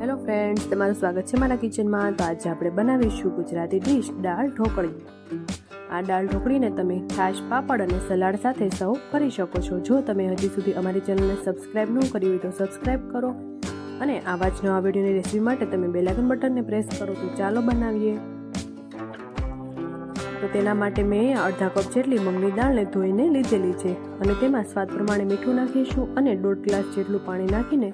Hello friends તમારું સ્વાગત છે મારા કિચનમાં તો આજે આપણે બનાવીશું ગુજરાતી ડીશ દાળ ઢોકળી. આ દાળ ઢોકળીને તમે છાશ પાપડ અને સલાડ સાથે સર્વ કરી શકો છો. જો તમે હજી સુધી અમારી ચેનલને સબસ્ક્રાઈબ ન કરી હોય તો સબસ્ક્રાઈબ કરો અને આવા જ નવા વિડીયોની રેસીપી માટે તમે બેલાઇકન બટનને પ્રેસ કરો તો ચાલો બનાવીએ. તો તેના માટે મેં અડધા કપ જેટલી મગની દાળને ધોઈને લીધેલી છે અને તેમાં સ્વાદ પ્રમાણે મીઠું નાખીશું અને દોઢ ગ્લાસ જેટલું પાણી નાખીને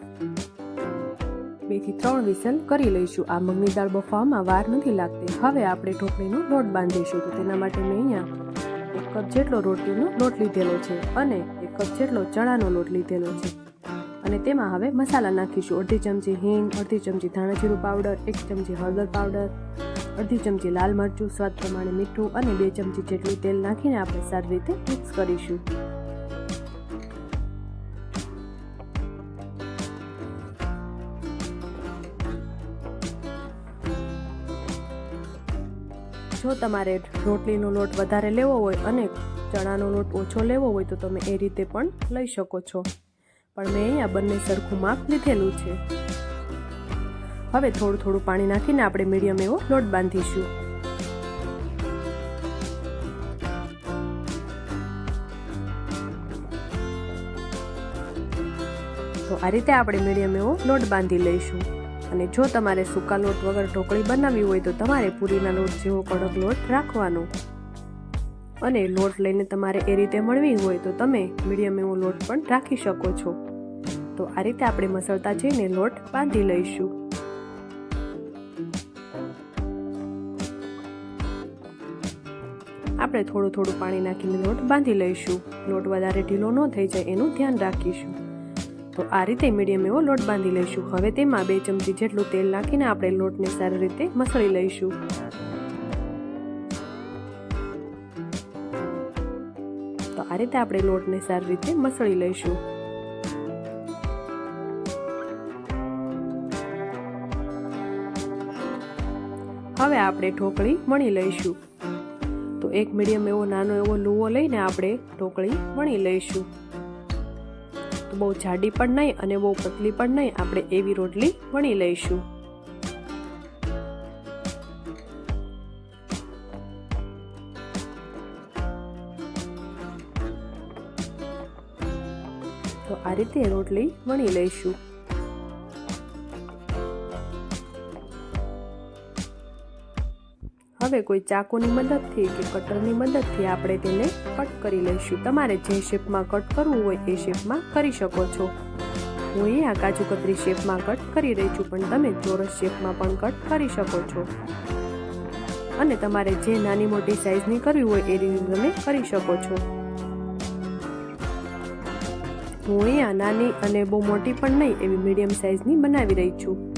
બેથી ત્રણ વિસલ કરી લઈશું. આ મગની દાળ બફાવામાં વાર નથી લાગતી. હવે આપણે ઢોકળીનો લોટ બાંધીશું. તો તેના માટે મેં અહીંયા એક કપ જેટલો રોટલીનો લોટ લીધેલો છે અને એક કપ જેટલો ચણાનો લોટ લીધેલો છે. અને તેમાં હવે મસાલા નાખીશું. અડધી ચમચી હિંગ, અડધી ચમચી ધાણાજીરું પાવડર, એક ચમચી હળદર પાવડર, અડધી ચમચી લાલ મરચું, સ્વાદ પ્રમાણે મીઠું અને બે ચમચી જેટલું તેલ નાખીને આપણે સારી રીતે મિક્સ કરીશું. જો તમારે રોટલીનો લોટ વધારે લેવો હોય અને ચણાનો લોટ ઓછો લેવો હોય તો તમે એ રીતે પણ લઈ શકો છો. પણ મેં અહીંયા બંને સરખું માપ લીધેલું છે. હવે થોડું થોડું પાણી નાખીને આપણે મીડિયમ એવો લોટ બાંધીશું. તો આ રીતે આપણે મીડિયમ એવો લોટ બાંધી લઈશું. અને જો તમારે સૂકા લોટ વગર ઢોકળી બનાવવી હોય તો તમારે પૂરીના લોટ જેવો કડક લોટ રાખવાનો. અને લોટ લઈને તમારે એ રીતે મળવી હોય તો તમે મીડિયમ એવો લોટ પણ રાખી શકો છો. તો આ રીતે આપણે મસળતા જઈને લોટ બાંધી લઈશું. આપણે થોડું થોડું પાણી નાખીને લોટ બાંધી લઈશું. લોટ વધારે ઢીલો ન થઈ જાય, એનું ધ્યાન રાખીશું. તો આ રીતે મીડિયમ એવો લોટ બાંધી લઈશું. હવે તેમાં બે ચમચી જેટલું તેલ નાખીને આપણે લોટને સારી રીતે મસળી લઈશું. તો આ રીતે આપણે લોટને સારી રીતે મસળી લઈશું. હવે આપણે ઢોકળી વણી લઈશું. તો એક મીડિયમ એવો નાનો એવો લુવો લઈને આપણે ઢોકળી વણી લઈશું. બહુ જાડી પણ નહીં અને બહુ પતલી પણ નહીં, આપણે એવી રોટલી વણી લઈશું. તો આ રીતે રોટલી વણી લઈશું. હવે કોઈ ચાકુની મદદથી કે કટરની મદદથી આપણે તેને કટ કરી લઈશું. તમારે જે શેપમાં કટ કરવું હોય એ શેપમાં કરી શકો છો. હું અહીંયા કાજુ કતરી શેપમાં કટ કરી રહી છું, પણ તમે ચોરસ શેપમાં પણ કટ કરી શકો છો. અને તમારે જે નાની મોટી સાઈઝની કરવી હોય એ રીતે તમે કરી શકો છો. હું અહીંયા નાની અને બહુ મોટી પણ નહીં, એવી મીડિયમ સાઈઝની બનાવી રહી છું.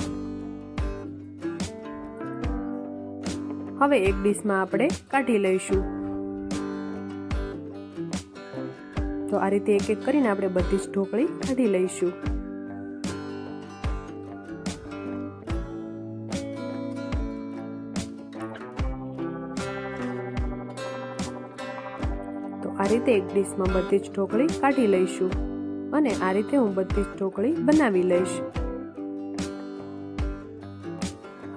હવે એક ડીશમાં આપણે કાઢી લઈશું. તો આ રીતે એક એક કરીને આપણે બધી જ ઢોકળી કાઢી લઈશું. તો આ રીતે એક ડીશમાં બધી જ ઢોકળી કાઢી લઈશું. અને આ રીતે હું બધી જ ઢોકળી બનાવી લઈશ.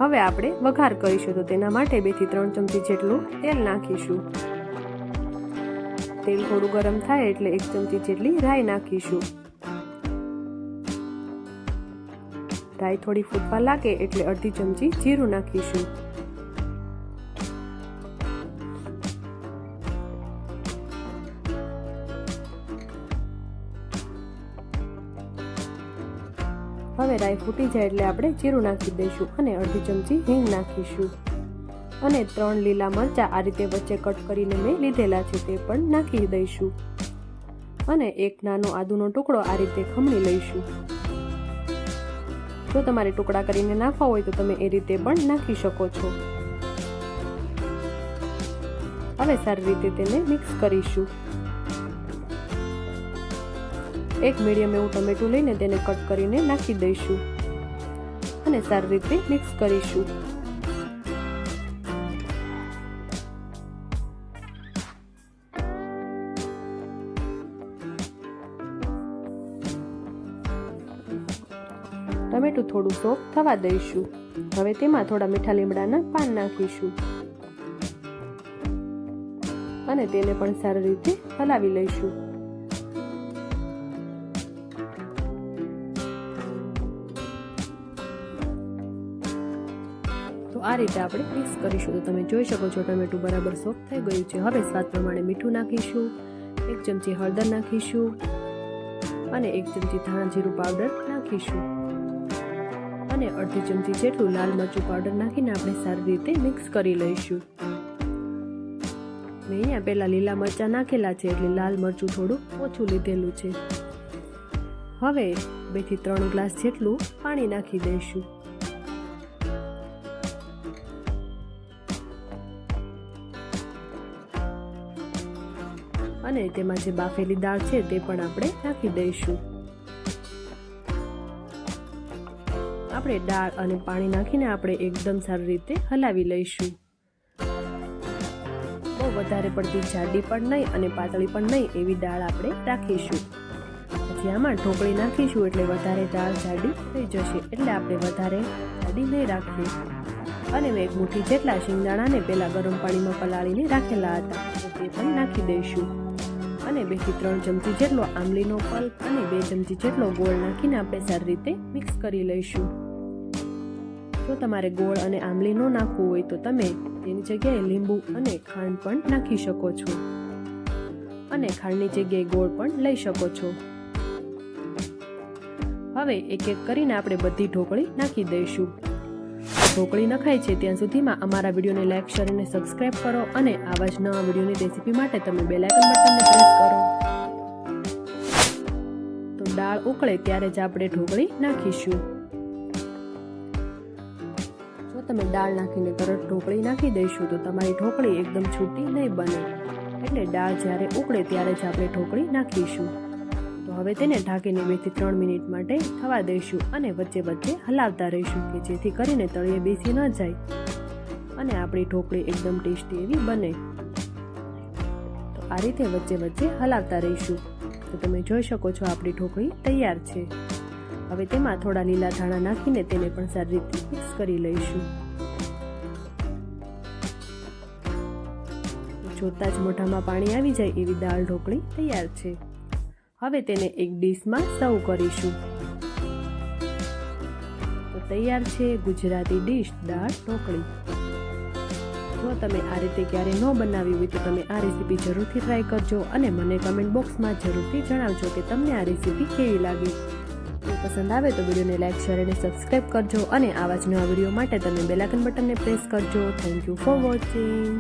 હવે આપણે વઘાર કરીશું. તો તેના માટે બેથી ત્રણ ચમચી જેટલું તેલ નાખીશું. તેલ થોડું ગરમ થાય એટલે એક ચમચી જેટલી રાઈ નાખીશું. રાઈ થોડી ફૂટવા લાગે એટલે અડધી ચમચી જીરું નાખીશું. હવે રાઈ ફૂટી જાય એટલે આપણે જીરું નાખી દઈશું અને અડધી ચમચી હિંગ નાખીશું. અને ત્રણ લીલા મરચાં આ રીતે વચ્ચે કટ કરીને મેં લીધેલા છે તે પણ નાખી દઈશું. અને એક નાનો આદુનો ટુકડો આ રીતે ખમણી લઈશું. જો તમારે ટુકડા કરીને નાખવા હોય તો તમે એ રીતે પણ નાખી શકો છો. હવે સારી રીતે તેને મિક્સ કરીશું. એક મીડિયમ એવું ટમેટું લઈને તેને કટ કરીને નાખી દઈશું. અને સારી રીતે મિક્સ કરીશું. ટમેટું થોડું સોફ્ટ થવા દઈશું. હવે તેમાં થોડા મીઠા લીમડાના પાન નાખીશું. અને તેને પણ સારી રીતે હલાવી લઈશું. આ રીતે આપણે મિક્સ કરીશું. તો તમે જોઈ શકો છો, ટમેટું બરાબર સોફ્ટ થઈ ગયું છે. હવે સ્વાદ પ્રમાણે મીઠું નાખીશું, એક ચમચી હળદર નાખીશું અને એક ચમચી ધાણા જીરું પાવડર નાખીશું. અને અડધી ચમચી જેટલું લાલ મરચું પાવડર નાખીને આપણે સારી રીતે મિક્સ કરી લઈશું. મેં અહીંયા પહેલાં લીલા મરચાં નાખેલા છે, એટલે લાલ મરચું થોડું ઓછું લીધેલું છે. હવે બેથી ત્રણ ગ્લાસ જેટલું પાણી નાખી દઈશું. અને તેમાં જે બાફેલી દાળ છે તે પણ આપણે નાખી દઈશું. આપણે દાળ અને પાણી નાખીને આપણે એકદમ સારી રીતે હલાવી લઈશું. બહુ વધારે પડતી જાડી પણ નહીં અને પાતળી પણ નહીં એવી દાળ આપણે રાખીશું. પછી આમાં ઢોકળી નાખીશું એટલે વધારે દાળ જાડી થઈ જશે. એટલે આપણે વધારે જાડી નહીં રાખીએ અને મેં એક મુઠ્ઠી જેટલા શિંગદાણાને પહેલાં ગરમ પાણીમાં પલાળીને રાખેલા હતા. તે પણ નાખી દઈશું. અને બેથી ત્રણ ચમચી જેટલો આમલીનો પલ્પ અને બે ચમચી જેટલો ગોળ નાખીને આપણે સારી રીતે મિક્સ કરી લઈશું. જો તમારે ગોળ અને આમલી ન નાખવું હોય તો તમે તેની જગ્યાએ લીંબુ અને ખાંડ પણ નાખી શકો છો. અને ખાંડની જગ્યાએ ગોળ પણ લઈ શકો છો. હવે એક એક કરીને આપણે બધી ઢોકળી નાખી દઈશું. ઢોકળી નખાય છે, ત્યાં સુધીમાં અમારા વિડીયોને લાઈક શેર અને સબસ્ક્રાઇબ કરો અને આવા જ નવા વિડીયોની રેસીપી માટે તમે બેલ આઇકન બટનને પ્રેસ કરો. તો દાળ ઉકળે ત્યારે જ આપણે ઢોકળી નાખીશું. જો તમે દાળ નાખીને તરત ઢોકળી નાખી દઈશું, તો તમારી ઢોકળી એકદમ છૂટી નહીં બને. એટલે દાળ જ્યારે ઉકળે ત્યારે જ આપણે ઢોકળી નાખીશું. તો હવે તેને ઢાંકીને બેથી ત્રણ મિનિટ માટે થવા દઈશું અને વચ્ચે વચ્ચે હલાવતા રહીશું કે જેથી કરીને તળિયે બેસી ન જાય. અને આપણી ઢોકળી એકદમ ટેસ્ટી એવી બને. તો આ રીતે વચ્ચે વચ્ચે હલાવતા રહીશું. તો તમે જોઈ શકો છો આપણી ઢોકળી તૈયાર છે. હવે તેમાં થોડા લીલા ધાણા નાખીને તેને પણ સારી રીતે મિક્સ કરી લઈશું. જોતા જ મોઢામાં પાણી આવી જાય એવી દાળ ઢોકળી તૈયાર છે. હવે તેને એક ડીશમાં સર્વ કરીશું. તો તૈયાર છે ગુજરાતી ડીશ દાળ ઢોકળી. જો તમે આ રીતે ક્યારે ન બનાવી હોય તો તમે આ રેસીપી જરૂરથી ટ્રાય કરજો અને મને કમેન્ટ બોક્સમાં જરૂરથી જણાવજો કે તમને આ રેસીપી કેવી લાગી. પસંદ આવે તો વિડીયોને લાઇક શેર અને સબસ્ક્રાઇબ કરજો અને આવા જ નવા વીડિયો માટે તમે બેલાકન બટનને પ્રેસ કરજો. Thank you for watching